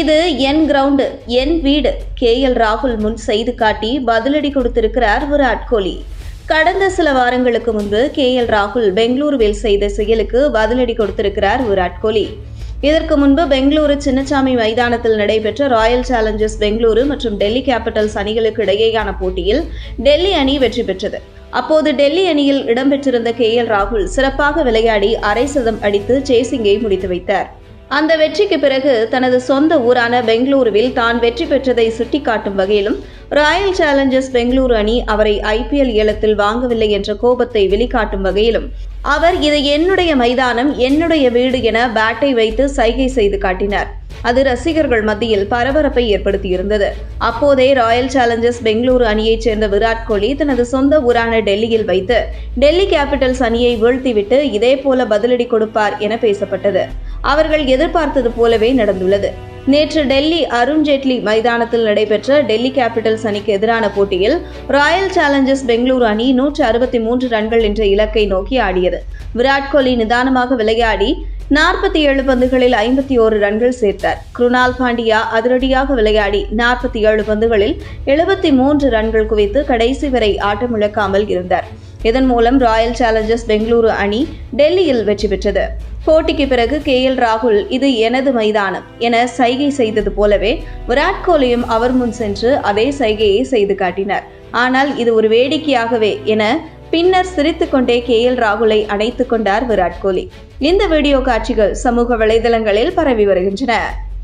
இது என் கிரவுண்டு என் வீடு. கே. எல். ராகுல் முன் செய்து காட்டி பதிலடி கொடுத்திருக்கிறார் விராட் கோலி. கடந்த சில வாரங்களுக்கு முன்பு கே. எல். ராகுல் பெங்களூருவில் செய்த செயலுக்கு பதிலடி கொடுத்திருக்கிறார் விராட் கோலி. இதற்கு முன்பு பெங்களூரு சின்னசாமி மைதானத்தில் நடைபெற்ற ராயல் சேலஞ்சர்ஸ் பெங்களூரு மற்றும் டெல்லி கேபிட்டல்ஸ் அணிகளுக்கு இடையேயான போட்டியில் டெல்லி அணி வெற்றி பெற்றது. அப்போது டெல்லி அணியில் இடம்பெற்றிருந்த கே. எல். ராகுல் சிறப்பாக விளையாடி அரை சதம் அடித்து சேசிங்கை முடித்து வைத்தார். அந்த வெற்றிக்கு பிறகு தனது சொந்த ஊரான பெங்களூருவில் தான் வெற்றி பெற்றதை சுட்டிக்காட்டும் வகையிலும் ராயல் சேலஞ்சர்ஸ் பெங்களூரு அணி அவரை ஐபிஎல் ஏலத்தில் வாங்கவில்லை என்ற கோபத்தை வெளிக்காட்டும் வகையிலும் அவர் இது என்னுடைய மைதானம் என்னுடைய வீடு என பேட்டை வைத்து சைகை செய்து காட்டினார். அது ரசிகர்கள் மத்தியில் பரபரப்பை ஏற்படுத்தியிருந்தது. அப்போதே ராயல் சேலஞ்சர்ஸ் பெங்களூரு அணியைச் சேர்ந்த விராட் கோலி தனது சொந்த ஊரான டெல்லியில் வைத்து டெல்லி கேபிட்டல்ஸ் அணியை வீழ்த்திவிட்டு இதே போல பதிலடி கொடுப்பார் என பேசப்பட்டது. அவர்கள் எதிர்பார்த்தது போலவே நடந்துள்ளது. நேற்று டெல்லி அருண்ஜேட்லி மைதானத்தில் நடைபெற்ற டெல்லி கேபிட்டல்ஸ் அணிக்கு எதிரான போட்டியில் ராயல் சேலஞ்சர்ஸ் பெங்களூரு அணி நூற்று அறுபத்தி மூன்று ரன்கள் என்ற இலக்கை நோக்கி ஆடியது. விராட் கோலி நிதானமாக விளையாடி நாற்பத்தி ஏழு பந்துகளில் ஐம்பத்தி ஓரு ரன்கள் சேர்த்தார். குருணால் பாண்டியா அதிரடியாக விளையாடி நாற்பத்தி ஏழு பந்துகளில் எழுபத்தி மூன்று ரன்கள் குவித்து கடைசி வரை ஆட்டமிழக்காமல் இருந்தார். இதன் மூலம் ராயல் சேலஞ்சர்ஸ் பெங்களூரு அணி டெல்லியில் வெற்றி பெற்றது. போட்டிக்கு பிறகு கே எல் ராகுல் இது எனது மைதானம் என சைகை செய்தது போலவே விராட் கோலியும் அவர் முன் சென்று அதே சைகையை செய்து காட்டினார். ஆனால் இது ஒரு வேடிக்கையாகவே என பின்னர் சிரித்துக்கொண்டே கே எல் ராகுலை அணைத்துக் கொண்டார் விராட் கோலி. இந்த வீடியோ காட்சிகள் சமூக வலைதளங்களில் பரவி வருகின்றன.